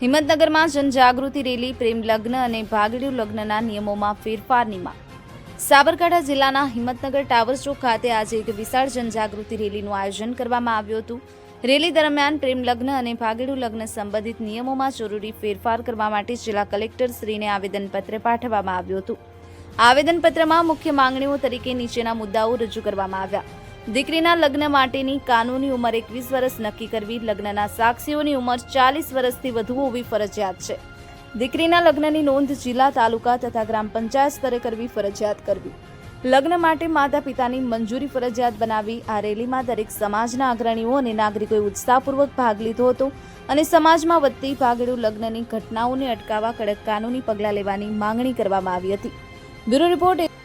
હિંમતનગરમાં જનજાગૃતિ રેલી, પ્રેમ લગ્ન અને ભાગડિયું લગ્નના નિયમોમાં ફેરફારની માંગ સાબરકાંઠા જિલ્લાના હિંમતનગર ટાવર ચોક ખાતે આજે એક વિશાળ જનજાગૃતિ રેલીનું આયોજન કરવામાં આવ્યું હતું. રેલી દરમિયાન પ્રેમ લગ્ન અને ભાગેડુ લગ્ન સંબંધિત નિયમોમાં જરૂરી ફેરફાર કરવા માટે જિલ્લા કલેક્ટર શ્રીને આવેદનપત્ર પાઠવવામાં આવ્યું હતું. આવેદનપત્રમાં મુખ્ય માંગણીઓ તરીકે નીચેના મુદ્દાઓ રજૂ કરવામાં આવ્યા. દીકરીના લગ્ન માટેની કાનૂની ઉંમર એકવીસ વર્ષ નક્કી કરવી, લગ્નના સાક્ષીઓની ઉંમર ચાલીસ વર્ષથી વધુ હોવી ફરજિયાત છે. દીકરીના લગ્નની નોંધ જિલ્લા, તાલુકા તથા ગ્રામ પંચાયત સ્તરે કરવી ફરજિયાત કરવી. લગ્ન માટે માતા પિતાની મંજૂરી ફરજિયાત બનાવી, આ રેલીમાં દરેક સમાજના અગ્રણીઓ અને નાગરિકોએ ઉત્સાહપૂર્વક ભાગ લીધો હતો અને સમાજમાં વધતી ભાગેડુ લગ્નની ઘટનાઓને અટકાવવા કડક કાનૂની પગલાં લેવાની માંગણી કરવામાં આવી હતી. Bureau report